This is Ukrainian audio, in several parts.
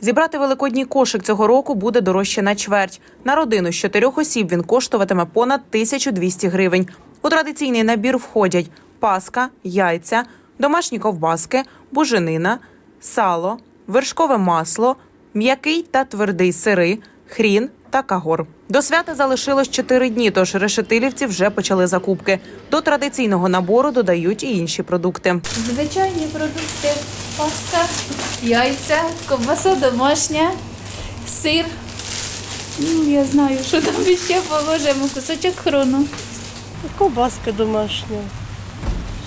Зібрати великодній кошик цього року буде дорожче на чверть. На родину з чотирьох осіб він коштуватиме понад 1200 гривень. У традиційний набір входять паска, яйця, домашні ковбаски, буженина, сало, вершкове масло, м'який та твердий сири, хрін та кагор. До свята залишилось 4 дні, тож решетилівці вже почали закупки. До традиційного набору додають і інші продукти. Звичайні продукти, паска, яйця, ковбаса домашня, сир. Ну, я знаю, що там ще положимо, кусочок хрону. Ковбаска домашня.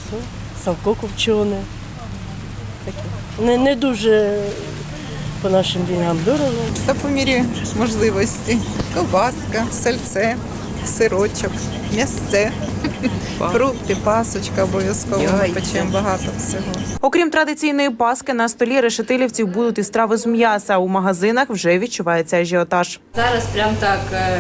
Все. Савко копчене. Таке. Не, не дуже по нашим деньгам дорого. Та по мірі можливості. Ковбаска, сальце, сирочок, м'ясце, фрукти, пасочка обов'язково ми печемо багато всього. Окрім традиційної паски, на столі решетилівців будуть і страви з м'яса. У магазинах вже відчувається ажіотаж. Зараз прям так е,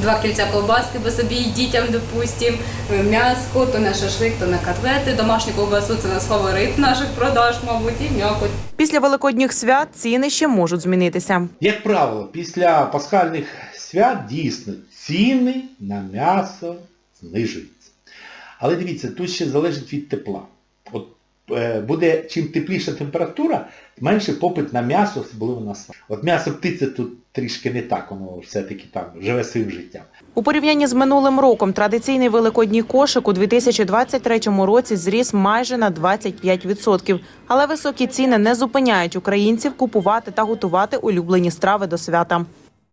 два кільця ковбаски по собі і дітям, допустим, е, м'яско, то на шашлик, то на котлети. Домашню ковбасу це наш фаворит наших продаж, мабуть, і м'якоть. Після великодніх свят ціни ще можуть змінитися. Як правило, після пасхальних свят дійсно ціни на м'ясо знижуються. Але дивіться, тут ще залежить від тепла. Е, буде чим тепліша температура, менше попит на м'ясо, особливо на сало. От м'ясо птиці тут трішки не так, воно все-таки там живе своїм життям. У порівнянні з минулим роком традиційний великодній кошик у 2023 році зріс майже на 25%. Але високі ціни не зупиняють українців купувати та готувати улюблені страви до свята.